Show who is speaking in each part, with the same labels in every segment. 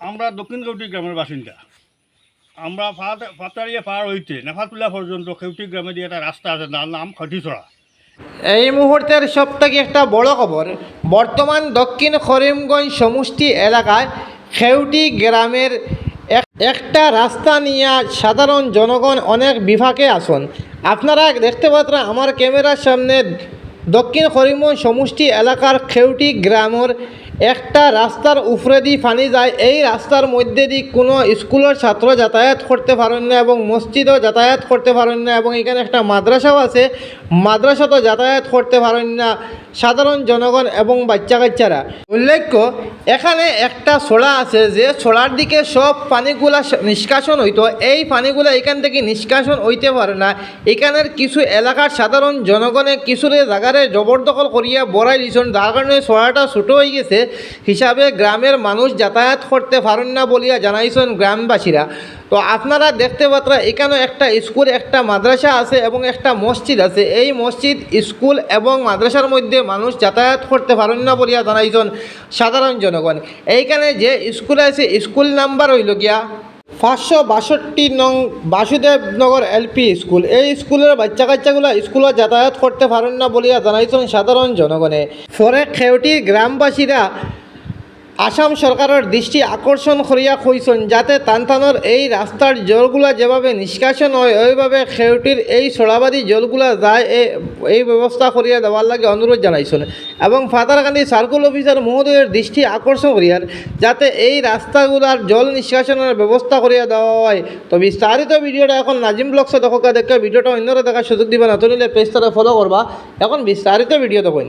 Speaker 1: আমরা দক্ষিণ কেউটি গ্রামের বাসিন্দা। আমরা ফাত- ফাতারিয়া পার হইতে নেফাতুলা পর্যন্ত কেউটি গ্রামে দিয়ে একটা রাস্তা আছে তার নাম খটিছড়া
Speaker 2: এই মুহূর্তের সব থেকে একটা বড় খবর বর্তমান দক্ষিণ করিমগঞ্জ সমষ্টি এলাকায় খেউটি গ্রামের এক- একটা রাস্তা নিয়ে সাধারণ জনগণ অনেক বিভাগে আসন আপনারা দেখতে পাচ্ছেন, আমার ক্যামেরার সামনে দক্ষিণ করিমগঞ্জ সমষ্টি এলাকার খেউটি গ্রামের একটা রাস্তার উপরে দিয়ে ফানি যায়, এই রাস্তার মধ্যে দিয়ে কোনো স্কুলের ছাত্র যাতায়াত করতে পারেন না এবং মসজিদও যাতায়াত করতে পারেন না এবং এখানে একটা মাদ্রাসাও আছে মাদ্রাসা তো যাতায়াত করতে পারেন না। সাধারণ জনগণ এবং বাচ্চা কাচ্চারা উল্লেখ্য, এখানে একটা ছোড়া আছে, যে ছোড়ার দিকে সব পানিগুলা নিষ্কাশন হইতো। এই পানিগুলা এখান থেকে নিষ্কাশন হইতে পারে না। এখানের কিছু এলাকার সাধারণ জনগণে কিছুরে জায়গারে জবরদখল করিয়া বড়াই দিছেন যার কারণে ছোড়াটা ছোটো হয়ে গেছে। হিসাবে গ্রামের মানুষ যাতায়াত করতে পারেন না বলিয়া জানাইছেন গ্রামবাসীরা। তো আপনারা দেখতে পাত্রা, এখানে একটা স্কুল, একটা মাদ্রাসা আছে এবং একটা মসজিদ আছে। এই মসজিদ, স্কুল এবং মাদ্রাসার মধ্যে মানুষ যাতায়াত করতে পারেন না বলিয়া জানাইছেন সাধারণ জনগণ। এইখানে যে স্কুল আছে, স্কুল নাম্বার হইল গিয়া পাঁচশো বাষট্টি নং বাসুদেবনগর এলপি স্কুল। এই স্কুলের বাচ্চা কাচ্চাগুলো স্কুলে যাতায়াত করতে পারেন না বলিয়া জানাইছেন সাধারণ জনগণে। পরে খেউটির গ্রামবাসীরা আসাম সরকারের দৃষ্টি আকর্ষণ করিয়া কইছেন যাতে তানতানোর এই রাস্তার জলগুলা যেভাবে নিষ্কাশন হয় ওইভাবে খেউটির এই সড়াবাদী জলগুলা যায় এই ব্যবস্থা করিয়া দেওয়ার লাগে অনুরোধ জানাইছেন। এবং ফাতারকান্দি সার্কুল অফিসার মহোদয়ের দৃষ্টি আকর্ষণ করিয়ার যাতে এই রাস্তাগুলার জল নিষ্কাশনের ব্যবস্থা করিয়া দেওয়া হয়। তো বিস্তারিত ভিডিওটা এখন নাজিম ব্লগসে দেখা দেখে ভিডিওটা অন্যরা দেখার সুযোগ দিবা না তো নিলে পেজটা ফলো করবা এখন বিস্তারিত ভিডিও দেখুন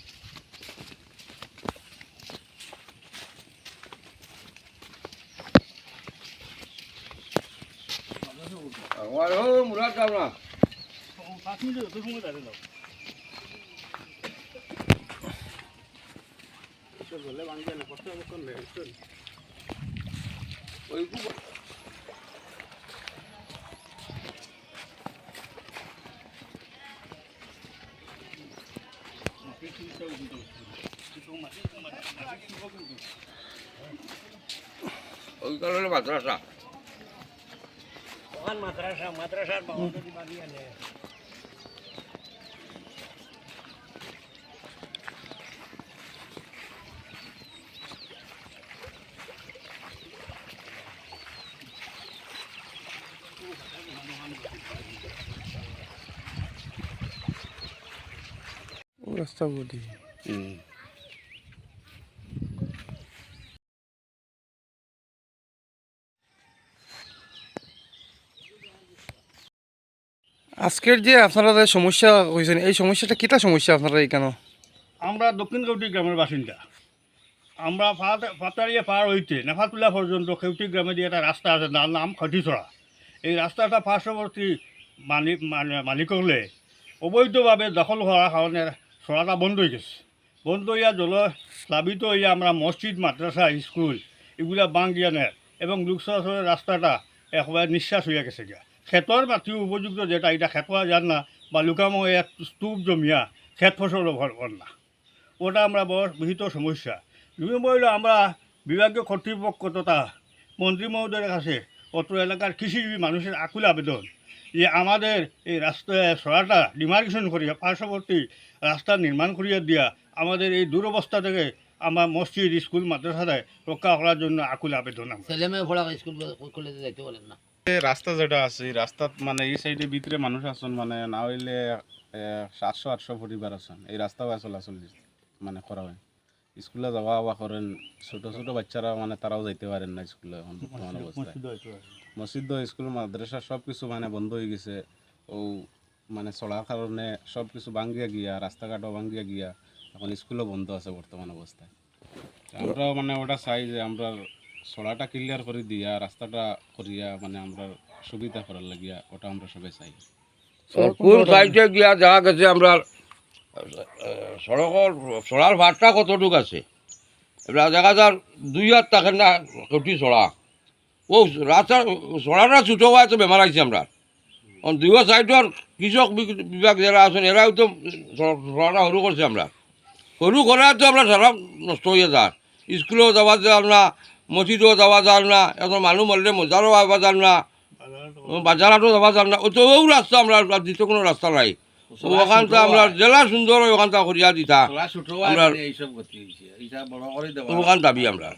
Speaker 3: ওই পূজা আটো তো আপনার তোয়ালা বাবা লাগবে আমার ও মুরাদ যাও না
Speaker 1: পাঁচ মিনিট যত সময় দাঁড়িয়ে যাও বলে বাঙ্গিয়া না কষ্ট করলে
Speaker 3: ওই ওই কারণে মাদ্রাসা
Speaker 1: ওখান মাদ্রাসা মাদ্রাসার বাউন্ডারি বানিয়ে আনে
Speaker 2: রাস্তা বলি
Speaker 3: হুম
Speaker 4: আজকের যে আপনারা যে সমস্যা হয়েছেন, এই সমস্যাটা কিটা সমস্যা আপনারা এখানে
Speaker 1: আমরা দক্ষিণ কেউটি গ্রামের বাসিন্দা। আমরা ফাত- ফাতারিয়া পার হইতে নেফাতুলা পর্যন্ত কেউটি গ্রামে দিয়ে একটা রাস্তা আছে, তার নাম খটিছড়া। এই রাস্তাটা পার্শ্ববর্তী মালিক মানে- মালিকলে অবৈধভাবে দখল করার কারণে ছড়াটা বন্ধ হয়ে গেছে। বন্ধ হইয়া জল প্লাবিত হইয়া আমরা মসজিদ, মাদ্রাসা, স্কুল, এগুলা বাং দিয়া নেয় এবং লোক চলাচলের রাস্তাটা একেবারে নিঃশ্বাস হইয়া গেছে গিয়া। ক্ষেতর মাটিও উপযুক্ত যেটা এটা খেতোয়া যান না বা লুকামো এক স্তূপ জমিয়া ক্ষেত ফসল ভর কর না ওটা আমরা বড় বিহিত সমস্যা। দুই নম্বর আমরা বিভাগীয় কর্তৃপক্ষ তথা মন্ত্রী মহোদয়ের কাছে অত্র এলাকার কৃষিজীবী মানুষের আকুল আবেদন। যে আমাদের এই রাস্তা সরাটা ডিমার্কেশন করিয়া পার্শ্ববর্তী রাস্তা নির্মাণ করিয়া দিয়া আমাদের এই দুরবস্থা থেকে আমার মসজিদ স্কুল মাদ্রাসায় রক্ষা করার জন্য আকুল আবেদন।
Speaker 5: ছেলে মেয়ে স্কুল, কলেজে যাইতে পারেন না।
Speaker 6: রাস্তা যেটা আছে এই রাস্তাত মানে এই সাইডে ভিতরে মানুষ আছেন মানে না হইলে সাতশো আটশো পরিবার আছেন। এই রাস্তাও চলাচল মানে করা হয়। স্কুলে যাওয়া আওয়া করেন ছোট ছোট বাচ্চারা মানে তারাও যাইতে পারেন না স্কুলে এখন বর্তমান অবস্থায়। মসজিদ স্কুল মাদ্রাসা সব কিছু মানে বন্ধ হয়ে গেছে। ও মানে চলার কারণে সব কিছু ভাঙ্গিয়া গিয়া রাস্তাঘাটও ভাঙ্গিয়া গিয়া এখন স্কুলও বন্ধ আছে বর্তমান অবস্থায়। আমরা মানে ওটা চাই যে আমরা সড়াটা ক্লিয়ার করে দিয়া রাস্তাটা করিয়া মানে আমরা সুবিধা করার লাগিয়া ওটা আমরা সবাই চাই।
Speaker 3: কোন সাইডে গিয়া দেখা গেছে আমরা সড়কর সড়ার ভাতটা কতটুক আছে? এবার দেখা যার দুই হাত থাকে না কটি সড়া ও রাস্তা সড়াটা ছুটো হওয়া তো বেমার আইছে আমরা। দুই সাইডর কৃষক বিভাগ যারা আছেন এরাও তো সড়াটা সরু করছে আমরা। সরু করার তো আমরা সারা নষ্ট হয়ে যায়। স্কুলেও যাওয়া যাল না মসজিদেও যাওয়া যান না এখন মানুষ মরলে মজারও আবার যান না। বাজারাটো যাওয়া যান না। তো ও রাস্তা আমরা দিতে কোনো রাস্তা নাই। ওখানটা আমরা জেলা সুন্দর ওখানটা করিয়া দিতা আমরা ওখান দাবি আমরা